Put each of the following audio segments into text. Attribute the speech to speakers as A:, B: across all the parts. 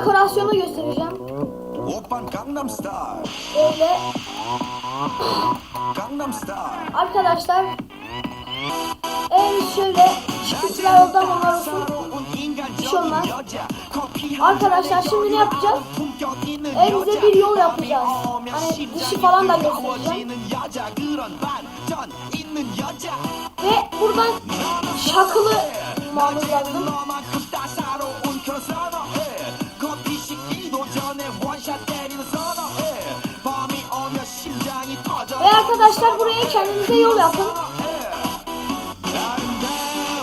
A: dekorasyonu göstereceğim.
B: Walkman Gangnam Style.
A: Böyle.
B: Gangnam Style.
A: Arkadaşlar. En şöyle şıklar oldu onlar olsun. Hiç olmaz. Arkadaşlar şimdi ne yapacağız? Elimize bir yol yapacağız. Hani dışı falan da göstereceğim. Ve buradan şakılı mamur lazım. Arkadaşlar buraya kendinize yol yapın.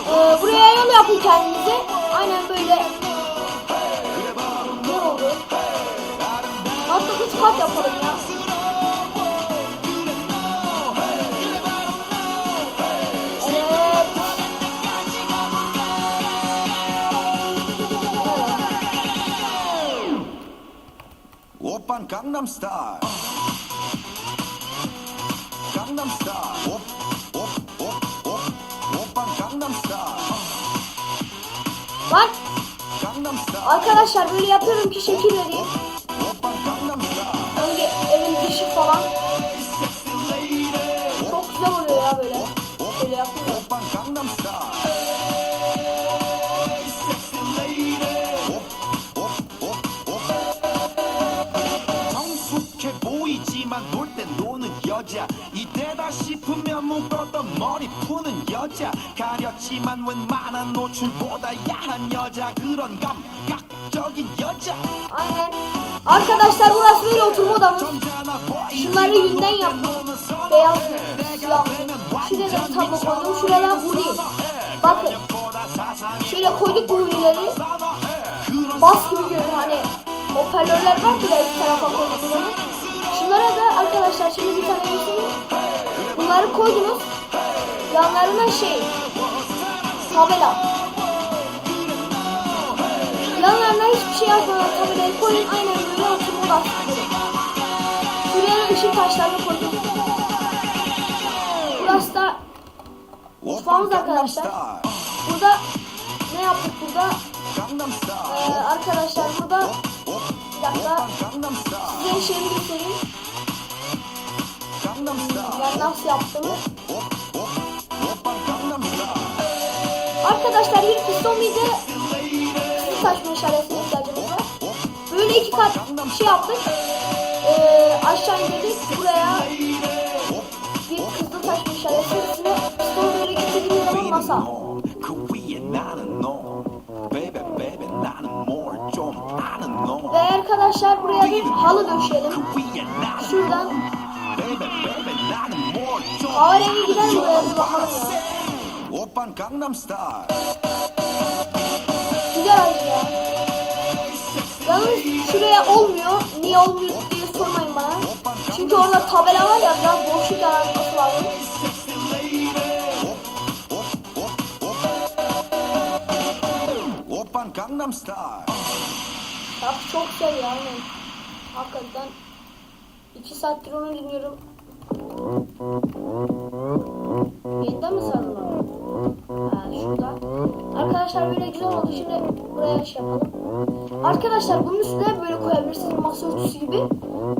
A: Ee, buraya yol yapın kendinize. Aynen böyle. Ne oldu? Hatta üç kat yapalım ya. Evet.
B: 오 Gangnam Style. Hop hop hop hop. Hoppa Gangnam Style.
A: Bak
B: Gangnam Style.
A: arkadaşlar böyle yapıyorum ki şekil vereyim.
B: Gangnam Style.
A: Önce evin dışı falan.
B: 싶으면 묶었던 머리 푸는 여자 가렸지만 웬만한 노출보다 야한 여자 그런 감각적인 여자
A: Aynen. Arkadaşlar burası böyle oturma odamız.
B: 점잖아 보이지만
A: Şunları yünden yaptım.
B: 노는 선어해.
A: Beyaz, siyah. Şuraya da tablo koydum. Şuraya da huni. Bakın. Şöyle koyduk bu hunileri. Bas gibi görünüyor hani. Hoparlörler var ki de iki tarafa koyduk bunu. Şunlara da arkadaşlar şimdi bir tane göstereyim. Bunları koydunuz. Yanlarına şey. Tabela. Yanlarına hiçbir şey yazmadan tabelayı koyun. Aynen böyle oturma. Şuraya da ışık taşlarını koydum. Burası da mutfağımız arkadaşlar. Burada ne yaptık burada? Ee, arkadaşlar burada bir dakika size şeyimi göstereyim. Ben nasıl yaptım? Arkadaşlar bir Somi'de kısıt saçma işaretine ihtiyacımız var. Böyle iki kat şey yaptık. Ee, aşağı indirdik. Buraya bir kızıl taşma işaretine sonra böyle getirdiğimiz zaman masa. Ve arkadaşlar buraya bir halı döşeyelim. Şuradan
B: Ağır
A: evi gider buraya bir bakalım ya.
B: Open Gangnam Style.
A: Güzel abi ya. Yalnız şuraya olmuyor. Niye olmuyor diye sormayın bana. Çünkü orada tabela var ya biraz boşluk yaratması lazım.
B: Open Gangnam Style.
A: Şarkı çok güzel yani. Hakikaten 2 saattir onu dinliyorum. Yayında mı sarılalım? Şurada. Arkadaşlar böyle güzel oldu. Şimdi buraya şey yapalım. Arkadaşlar bunun üstüne böyle koyabilirsiniz masa örtüsü gibi.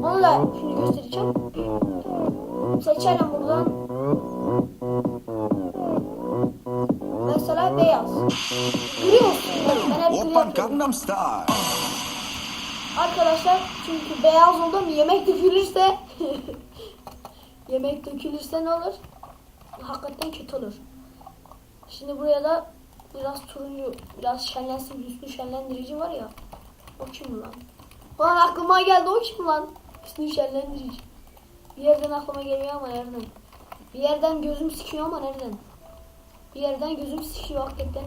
A: Onu da şimdi göstereceğim. Seçelim buradan. Mesela beyaz. Görüyor musunuz? Ben hep
B: Gangnam Style.
A: Arkadaşlar çünkü beyaz oldu mu yemek dökülürse yemek dökülürse ne olur? Hakikaten kötü olur. Şimdi buraya da biraz turuncu, biraz şenlensin üstü şenlendirici var ya. O kim lan? Lan aklıma geldi o kim lan? Üstü şenlendirici. Bir yerden aklıma geliyor ama nereden? Bir yerden gözüm sikiyor ama nereden? Bir yerden gözüm sikiyor hakikaten.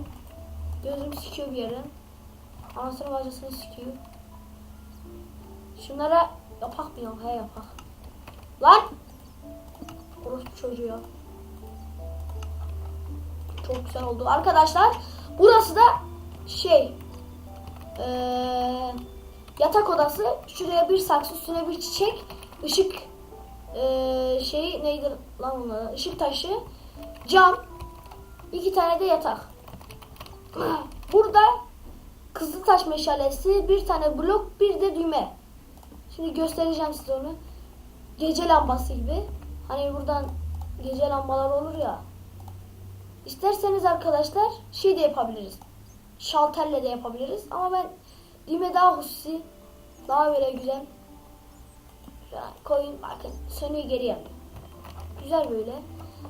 A: Gözüm sikiyor bir yerden. Anasını bacasını sikiyor. Şunlara yapak mı ya? He yapak. Lan! Orospu çocuğu ya. Çok güzel oldu. Arkadaşlar burası da şey eee, yatak odası. Şuraya bir saksı üstüne bir çiçek. ışık eee şey neydi lan bunlar? Işık taşı. Cam. iki tane de yatak. Burada kızıl taş meşalesi, bir tane blok, bir de düğme. Şimdi göstereceğim size onu. Gece lambası gibi. Hani buradan gece lambalar olur ya. İsterseniz arkadaşlar şey de yapabiliriz. Şalterle de yapabiliriz. Ama ben düğme daha hususi. Daha böyle güzel. Koyun bakın sönüyor geri yanıyor. Güzel böyle.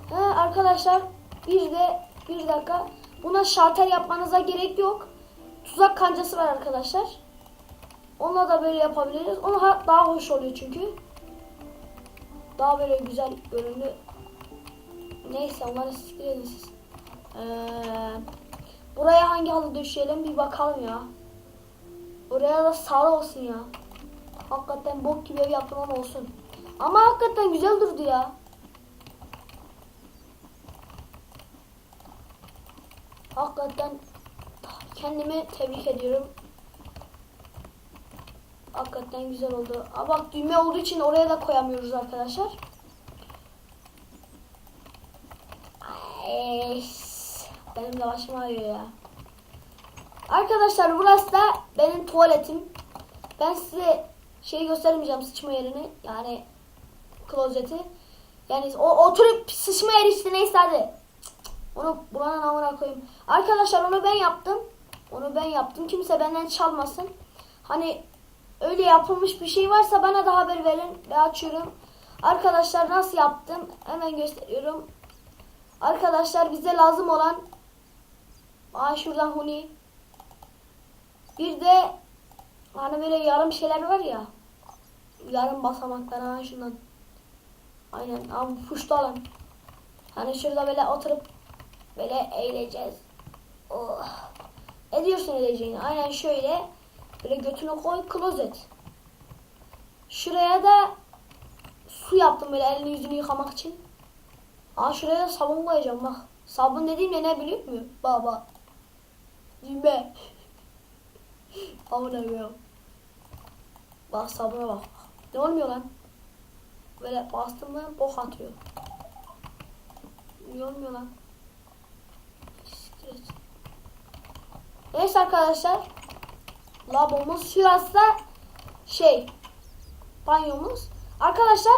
A: Ha, arkadaşlar bir de bir dakika. Buna şalter yapmanıza gerek yok. Tuzak kancası var arkadaşlar. Onunla da böyle yapabiliriz. Onu ha- daha hoş oluyor çünkü. Daha böyle güzel görünüyor. Neyse onları siktir edin siz. Ee, buraya hangi halı döşeyelim bir bakalım ya. Buraya da sarı olsun ya. Hakikaten bok gibi ev yaptım olsun. Ama hakikaten güzel durdu ya. Hakikaten kendimi tebrik ediyorum. Hakikaten güzel oldu. Aa bak düğme olduğu için oraya da koyamıyoruz arkadaşlar. Benim de başım ağrıyor ya. Arkadaşlar burası da benim tuvaletim. Ben size şey göstermeyeceğim sıçma yerini. Yani klozeti. Yani o oturup sıçma yeri işte neyse hadi. Onu buranın amına koyayım. Arkadaşlar onu ben yaptım. Onu ben yaptım. Kimse benden çalmasın. Hani öyle yapılmış bir şey varsa bana da haber verin. Ben açıyorum. Arkadaşlar nasıl yaptım? Hemen gösteriyorum. Arkadaşlar bize lazım olan Aa şuradan huni. Bir de hani böyle yarım şeyler var ya. Yarım basamaklar ha şundan. Aynen ama puştu alan. Hani şurada böyle oturup böyle eğileceğiz. Oh. Ediyorsun edeceğini. Aynen şöyle. Böyle götünü koy klozet. Şuraya da su yaptım böyle elini yüzünü yıkamak için. Aa şuraya sabun koyacağım bak. Sabun dediğim ne biliyor musun? Baba. Düğme. Amına koyayım. Bak sabuna bak. Ne olmuyor lan? Böyle bastım mı bok atıyor. Ne olmuyor lan? Neyse arkadaşlar. Labomuz şurası da şey banyomuz. Arkadaşlar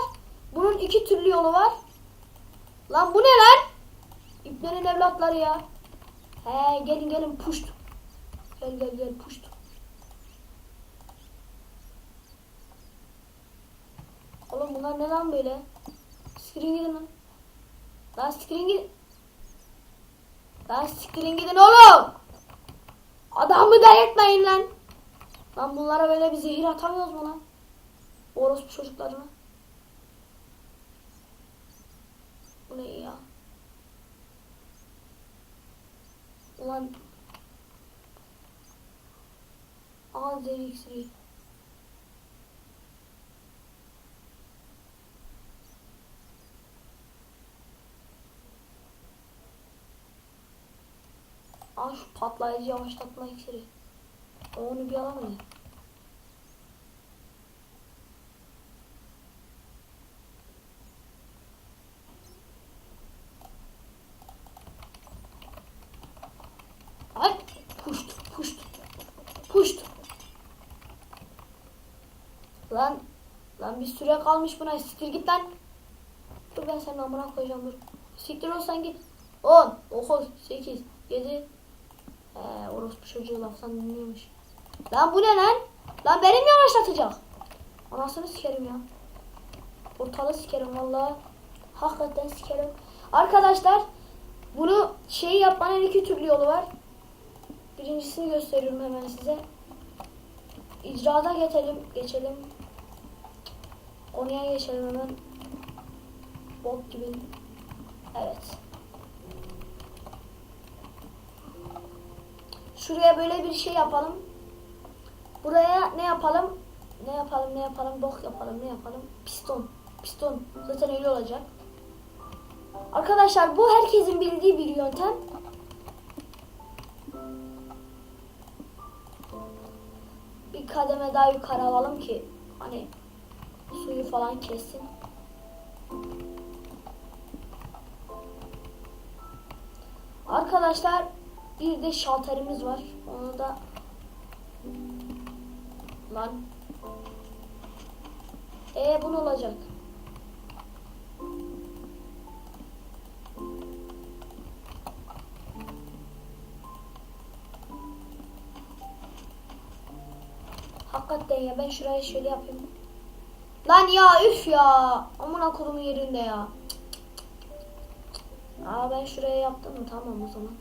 A: bunun iki türlü yolu var. Lan bu ne lan? İplerin evlatları ya. He gelin gelin puşt. Gel gel gel puşt. Oğlum bunlar ne lan böyle? Siktirin gidin lan. Lan siktirin gidin. Lan siktirin gidin oğlum. Adamı da etmeyin lan. Lan bunlara böyle bir zehir atamıyoruz mu lan? Orospu çocuklarına. Bu ne ya? Ulan Aa zehir iksiri. Aa şu patlayıcı yavaşlatma iksiri. Onu bir ya. Ay puşt puşt puşt. Lan lan bir süre kalmış buna siktir git lan. Dur ben senin amına koyacağım dur. Siktir olsan git. 10, 9, 8, 7. Ee, orospu çocuğu laftan dinliyormuş. Lan bu ne lan? Lan benim yavaşlatacak. Anasını sikerim ya. Ortalığı sikerim vallahi. Hakikaten sikerim. Arkadaşlar bunu şey yapmanın iki türlü yolu var. Birincisini gösteriyorum hemen size. İcrada geçelim. Geçelim. Konuya geçelim hemen. Bok gibi. Evet. Şuraya böyle bir şey yapalım. Buraya ne yapalım? Ne yapalım, ne yapalım? Bok yapalım, ne yapalım? Piston. Piston. Zaten öyle olacak. Arkadaşlar bu herkesin bildiği bir yöntem. Bir kademe daha yukarı alalım ki hani suyu falan kessin. Arkadaşlar bir de şalterimiz var. Onu da Lan. Ee bu ne olacak? Hakikaten ya ben şurayı şöyle yapayım. Lan ya üf ya. Amına kodumun yerinde ya. Aa ben şuraya yaptım mı? Tamam o zaman.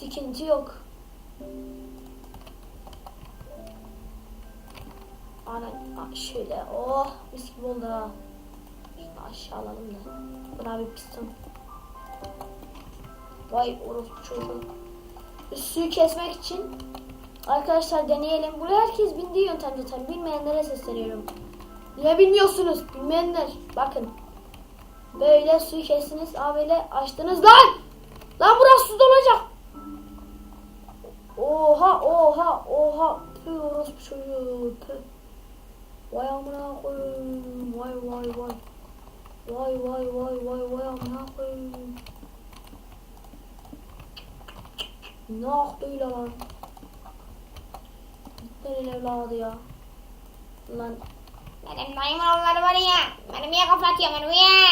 A: Sıkıntı yok. Ana şöyle oh mis gibi oldu. Şunu aşağı alalım da. Buna bir piston. Vay orospu çocuğu. Suyu kesmek için arkadaşlar deneyelim. Buraya herkes bindiği yöntem zaten. Bilmeyenlere sesleniyorum. Niye bilmiyorsunuz? Bilmeyenler. Bakın. Böyle suyu kestiniz. Aa böyle açtınız. Lan! Lan burası su dolacak. Oha oha oha. Tüh orospu çocuğu. Tüh. Vay amına koyayım. Vay vay vay. Vay vay vay vay vay amına koyayım. Ne aklıyla lan. Gitlerin evladı ya. Lan
C: Benim oğulları var ya. Beni niye kapatıyor beni ya?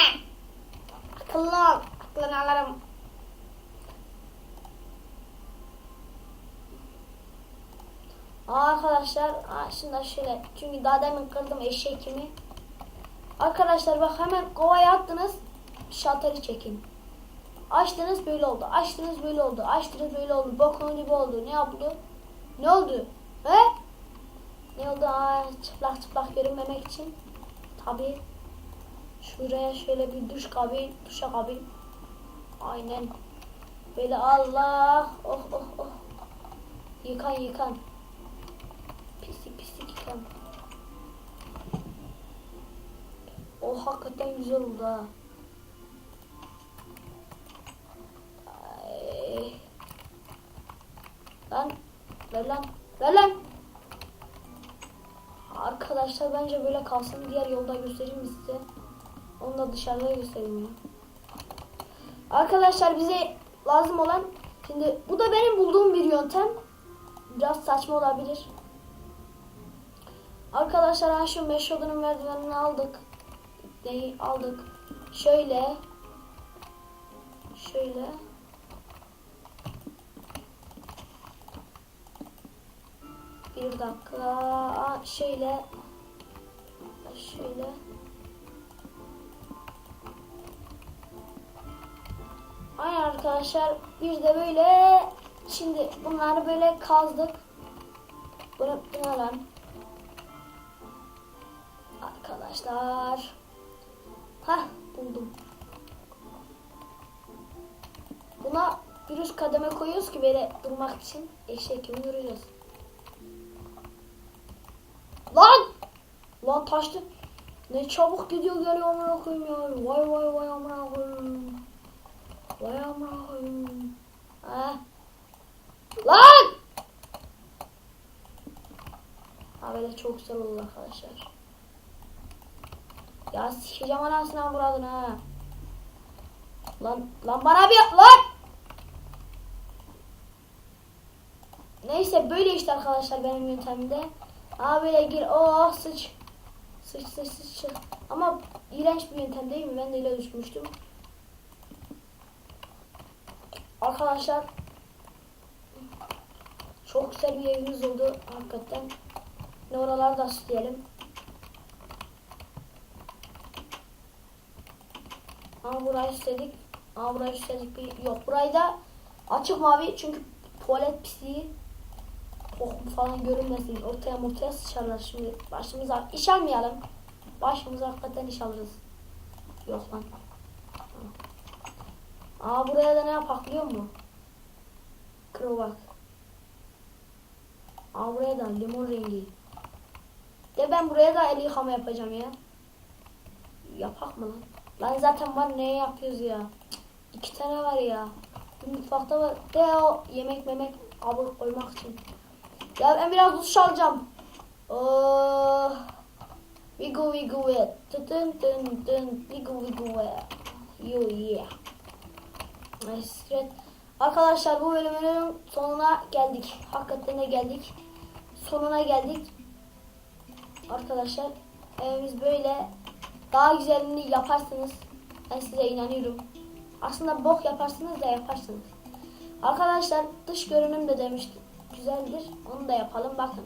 C: Akıllı ol. Aklını alırım.
A: Arkadaşlar şimdi şöyle çünkü daha demin kırdım eşekimi. Arkadaşlar bak hemen kovaya attınız. Şalteri çekin. Açtınız böyle oldu. Açtınız böyle oldu. Açtınız böyle oldu. Bokun gibi oldu. Ne yaptı? Ne oldu? He? Ne oldu? Aa, çıplak çıplak görünmemek için. Tabi. Şuraya şöyle bir duş kabin. Duşa kabin. Aynen. Böyle Allah. Oh oh oh. Yıkan yıkan. O hakikaten güzel oldu ha. Ay. Lan ver lan ver lan. Arkadaşlar bence böyle kalsın. Diğer yolda göstereyim size? Onu da dışarıda göstereyim. Arkadaşlar bize lazım olan şimdi bu da benim bulduğum bir yöntem. Biraz saçma olabilir. Arkadaşlar ha şu Meşo'nun merdivenini aldık. Neyi aldık? Şöyle. Şöyle. Bir dakika. Şöyle. Şöyle. Aynen arkadaşlar. Bir de böyle şimdi bunları böyle kazdık. Bunu lan. Arkadaşlar. Hah buldum. Buna bir üst kademe koyuyoruz ki böyle durmak için eşek gibi duracağız. Lan! Lan taştı. Ne çabuk gidiyor geliyor amına koyayım ya. Vay vay vay amına koyayım. Vay amına koyayım. Ha. Lan! Ha böyle çok güzel oldu arkadaşlar. Ya sikeceğim anasını buradın ha. Lan lan bana bir lan. Neyse böyle işte arkadaşlar benim yöntemimde. Aa böyle gir oh sıç. Sıç sıç sıç sıç. Ama iğrenç bir yöntem değil mi? Ben de öyle düşmüştüm. Arkadaşlar çok güzel bir evimiz oldu hakikaten. Ne oraları da Ama burayı istedik. Ama burayı istedik bir yok. Burayı da açık mavi çünkü tuvalet pisliği koku falan görünmesin. Ortaya ortaya sıçarlar şimdi. Başımıza iş almayalım. Başımıza hakikaten iş alırız. Yok lan. Aa buraya da ne yapak biliyor musun? Krovak. Aa buraya da limon rengi. De ben buraya da el yıkama yapacağım ya. Yapak mı lan? Lan zaten var ne yapıyoruz ya? İki tane var ya. Bu mutfakta var. De o yemek memek kabul koymak için. Ya ben biraz duş alacağım. Oh. Wiggle wiggle wet. Tın tın tın. Wiggle wiggle wet. Yo yeah. Nice. Arkadaşlar bu bölümün sonuna geldik. Hakikaten de geldik. Sonuna geldik. Arkadaşlar evimiz böyle. Daha güzelini yaparsınız. Ben size inanıyorum. Aslında bok yaparsınız da yaparsınız. Arkadaşlar dış görünüm de demiştim. Güzeldir. Onu da yapalım. Bakın.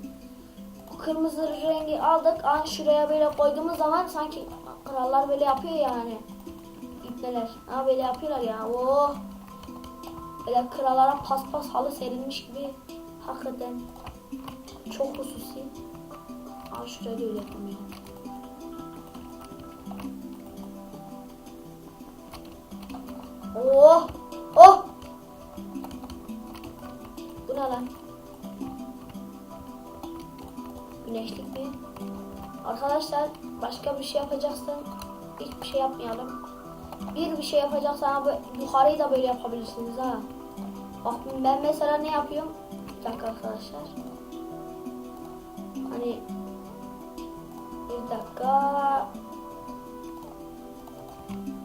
A: Bu kırmızı rengi aldık. Aa, şuraya böyle koyduğumuz zaman sanki krallar böyle yapıyor yani. İpneler. Ha böyle yapıyorlar ya. Oh. Böyle krallara paspas halı serilmiş gibi. Hakikaten çok hususi. Aa şuraya da öyle yapamıyor. Şey yapacaksan hiçbir şey yapmayalım. Bir bir şey yapacaksan yukarıyı da böyle yapabilirsiniz ha. Bak ben mesela ne yapıyorum? Bir dakika arkadaşlar. Hani bir dakika.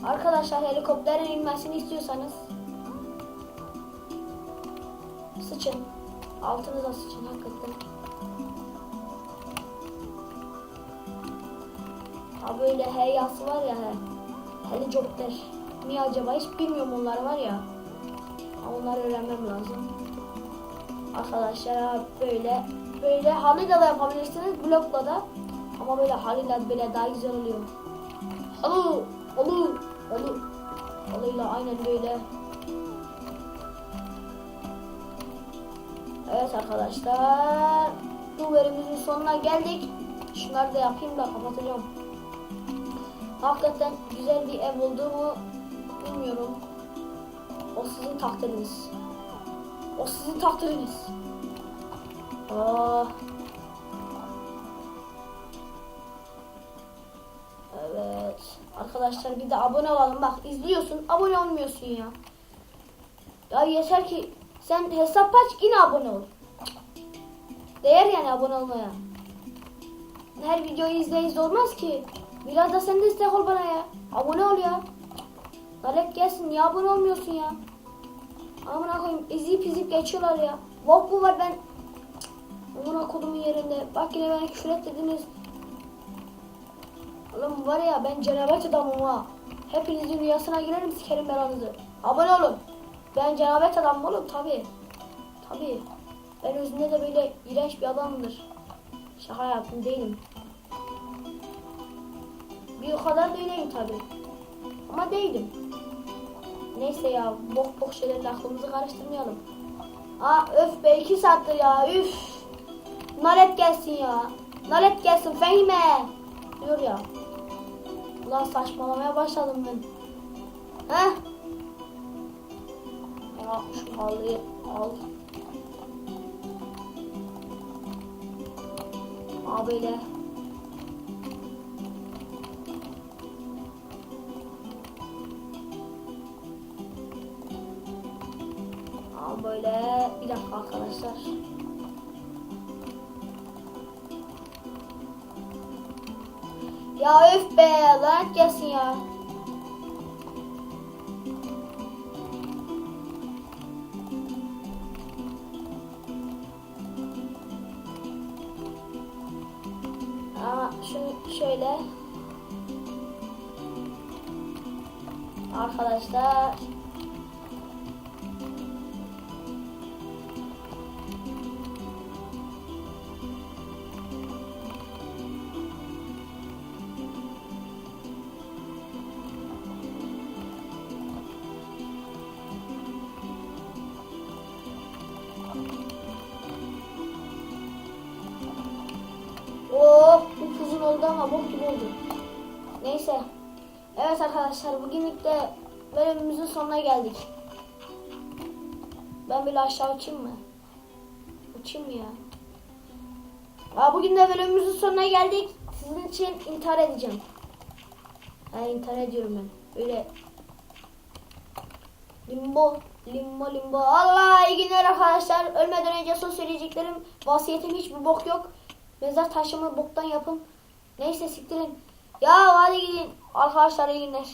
A: Arkadaşlar helikopterin inmesini istiyorsanız sıçın. Altınıza sıçın hakikaten. Ha böyle he yası var ya he. Helikopter. Niye acaba hiç bilmiyorum onlar var ya. Onları öğrenmem lazım. Arkadaşlar böyle böyle halıyla da yapabilirsiniz blokla da. Ama böyle halıyla böyle daha güzel oluyor. Halı, halı, halı. Halıyla aynen böyle. Evet arkadaşlar. Bu bölümümüzün sonuna geldik. Şunları da yapayım da kapatacağım. Hakikaten güzel bir ev oldu mu bilmiyorum. O sizin takdiriniz. O sizin takdiriniz. Aa. Evet. Arkadaşlar bir de abone olalım. Bak izliyorsun abone olmuyorsun ya. Ya yeter ki sen hesap aç yine abone ol. Değer yani abone olmaya. Her videoyu izle izle olmaz ki. Biraz da sen de istek ol bana ya. Abone ol ya. Talep gelsin niye abone olmuyorsun ya? Amına koyayım izleyip izleyip geçiyorlar ya. Bok mu var ben? Amına kodumun yerinde. Bak yine bana küfür dediniz. Oğlum var ya ben cenabet adamım ha. Hepinizin rüyasına girerim sikerim belanızı. Abone olun. Ben cenabet adamım oğlum tabi. Tabi. Ben özünde de böyle iğrenç bir adamımdır. Şaka yaptım değilim. Bir kadar da öyleyim tabi. Ama değilim. Neyse ya bok bok şeylerle aklımızı karıştırmayalım. Aa öf be iki saattir ya üf. Nalet gelsin ya. Nalet gelsin Fehime. Diyor ya. Ulan saçmalamaya başladım ben. Heh. Ya şu halıyı al. Aa böyle. Bir dakika arkadaşlar. Ya öf be lanet gelsin ya. Aa, şunu şöyle. Arkadaşlar. Bu uzun oldu ama bok gibi oldu. Neyse. Evet arkadaşlar bugünlük de bölümümüzün sonuna geldik. Ben böyle aşağı uçayım mı? Uçayım ya? Ya bugün de bölümümüzün sonuna geldik. Sizin için intihar edeceğim. Yani intihar ediyorum ben. Öyle Limbo, limbo, limbo. Allah iyi günler arkadaşlar. Ölmeden önce son söyleyeceklerim. Vasiyetim hiçbir bok yok. Mezar taşımı boktan yapın. Neyse siktirin. Ya hadi gidin. Arkadaşlar iyi günler.